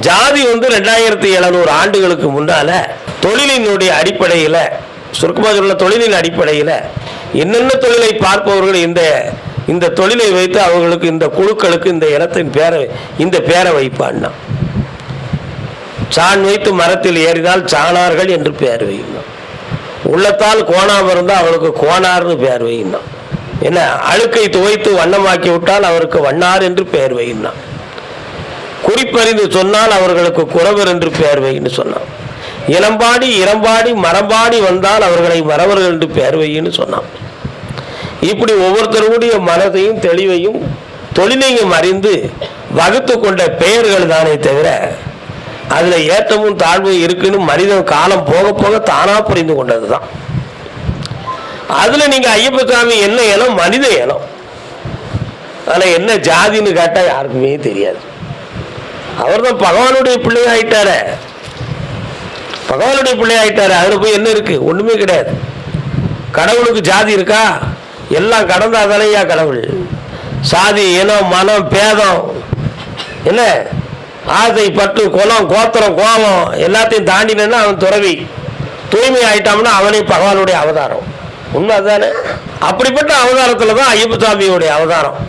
ஜாதி வந்து ரெண்டாயிரத்தி எழுநூறு ஆண்டுகளுக்கு முன்னால தொழிலினுடைய அடிப்படையில் சுருக்கமாக சொல்ல தொழிலின் அடிப்படையில் என்னென்ன தொழிலை பார்ப்பவர்கள் இந்த இந்த தொழிலை வைத்து அவர்களுக்கு இந்த குழுக்களுக்கு இந்த இனத்தின் பேரை இந்த பேரை வைப்பான்னா? சான் வைத்து மரத்தில் ஏறினால் சாணார்கள் என்று பெயர் வைக்கணும் உள்ளத்தால் கோணாம இருந்தால் அவளுக்கு கோணார்னு பெயர் வைக்கணும் என்ன அழுக்கை துவைத்து வண்ணமாக்கி விட்டால் அவருக்கு வண்ணார் என்று பெயர் வைக்கணும் குறிப்பறிந்து சொன்னால் அவர்களுக்கு குறவர் என்று பெயர் வைன்னு சொன்னான். இளம்பாடி இளம்பாடி மரம்பாடி வந்தால் அவர்களை மறவர்கள் என்று பெயர் வைன்னு சொன்னான். இப்படி ஒவ்வொருத்தருடைய மனதையும் தெளிவையும் தொழிலையும் அறிந்து வகுத்து கொண்ட பெயர்கள் தானே தவிர அதில் ஏற்றமும் தாழ்வும் இருக்குன்னு மனிதன் காலம் போக போக தானாக புரிந்து கொண்டது தான் அதில் நீங்கள் ஐயப்பசாமி என்ன இனம் மனித இனம்? ஆனால் என்ன ஜாதின்னு கேட்டால் யாருக்குமே தெரியாது. அவர் தான் பகவானுடைய பிள்ளையாயிட்டார. பகவானுடைய பிள்ளையாயிட்டாரு. அதில் போய் என்ன இருக்கு? ஒன்றுமே கிடையாது. கடவுளுக்கு ஜாதி இருக்கா? எல்லாம் கடந்தாதானையா கடவுள். சாதி இனம் மனம் பேதம். என்ன? ஆசை பட்டு குலம் கோத்திரம் கோபம் எல்லாத்தையும் தாண்டினா அவன் துறவி. தூய்மை ஆயிட்டான்னா அவனே பகவானுடைய அவதாரம். உண்மை அதுதானே அப்படிப்பட்ட அவதாரத்தில் தான் ஐயப்ப சாமியுடைய அவதாரம்.